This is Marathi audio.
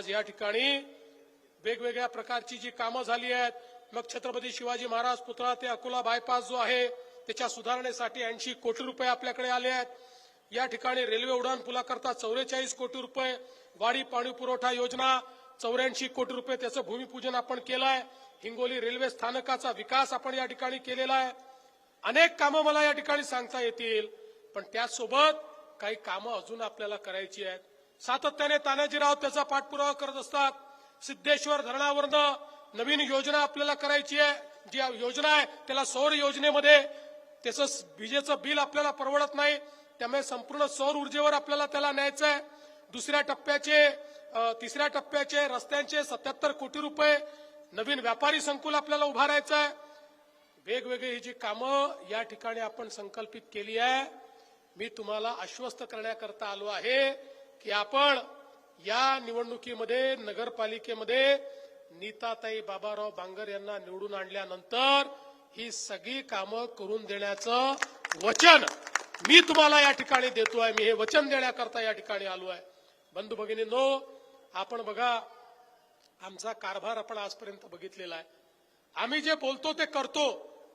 आज या ठिकाणी वेगवेगळ्या प्रकारची जी कामं झाली आहेत मग छत्रपती शिवाजी महाराज पुतळा ते अकोला बायपास जो आहे त्याच्या सुधारणेसाठी ऐंशी कोटी रुपये आपल्याकडे आले आहेत. या ठिकाणी रेल्वे उड्डाण पुलाकरता चौवेचाळीस कोटी रुपये वाडी पाणी पुरवठा योजना चौऱ्याऐंशी कोटी रुपये त्याचं भूमिपूजन आपण केलं आहे हिंगोली रेल्वे स्थानकाचा विकास आपण या ठिकाणी केलेला आहे. अनेक कामं मला या ठिकाणी सांगता येतील पण त्यासोबत काही कामं अजून आपल्याला करायची आहेत. सातत्याने तानाजीराव त्याचा पाठपुरावा करत असतात. सिद्धेश्वर धरणावरनं नवीन योजना आपल्याला करायची आहे. जी योजना आहे त्याला सौर योजनेमध्ये त्याचं विजेचं बिल आपल्याला परवडत नाही. त्यामुळे संपूर्ण सौर ऊर्जेवर आपल्याला त्याला न्यायचं आहे. दुसऱ्या टप्प्याचे तिसऱ्या टप्प्याचे रस्त्यांचे सत्याहत्तर कोटी रुपये नवीन व्यापारी संकुल आपल्याला उभारायचं आहे. वेगवेगळी ही जी कामं या ठिकाणी आपण संकल्पित केली आहे मी तुम्हाला आश्वस्त करण्याकरता आलो आहे. की आपण या निवडणुकीमध्ये नगरपालिकेमध्ये नीताताई बाबाराव बांगर यांना निवडून आणल्यानंतर ही सगळी कामं करून देण्याचं वचन मी तुम्हाला या ठिकाणी देतो आहे. मी हे वचन देण्याकरता या ठिकाणी आलो आहे. बंधू भगिनींनो आपण बघा आमचा कारभार आपण आजपर्यंत बघितलेला आहे. आम्ही जे बोलतो ते करतो.